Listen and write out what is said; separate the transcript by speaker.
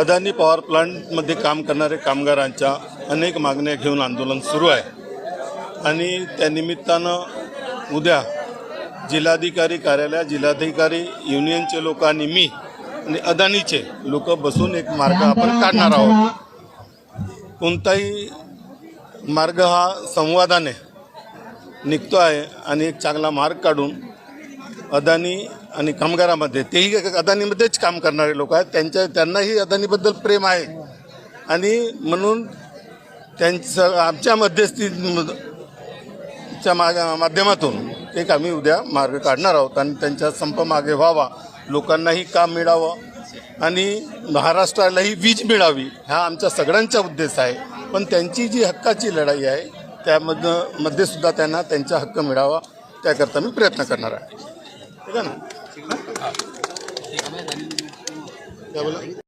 Speaker 1: Adani power प्लांटमध्ये काम करणारे कामगारांच्या अनेक मागण्या घेऊन आंदोलन सुरू आहे. आणि त्यानिमित्तानं उद्या जिल्हाधिकारी कार्यालय जिल्हाधिकारी युनियनचे लोक आणि मी आणि अदानीचे लोक बसून एक मार्ग आपण काढणार आहोत. कोणताही मार्ग हा संवादाने निघतो आहे आणि एक चांगला मार्ग काढून अदानी आणि कामगारामध्ये तेही अदानीमध्येच काम करणारे लोक आहेत. त्यांच्या त्यांनाही अदानीबद्दल प्रेम आहे. आणि म्हणून त्यांचं आमच्या मध्यस्थीच्या मा माध्यमातून एक आम्ही उद्या मार्ग काढणार आहोत आणि त्यांचा संप मागे व्हावा. लोकांनाही काम मिळावं आणि महाराष्ट्रालाही वीज मिळावी हा आमच्या सगळ्यांचा उद्देश आहे. पण त्यांची जी हक्काची लढाई आहे त्यामधनं मध्ये सुद्धा त्यांना त्यांचा हक्क मिळावा त्याकरता मी प्रयत्न करणार आहे. ठीक आहे ना? ঠিক না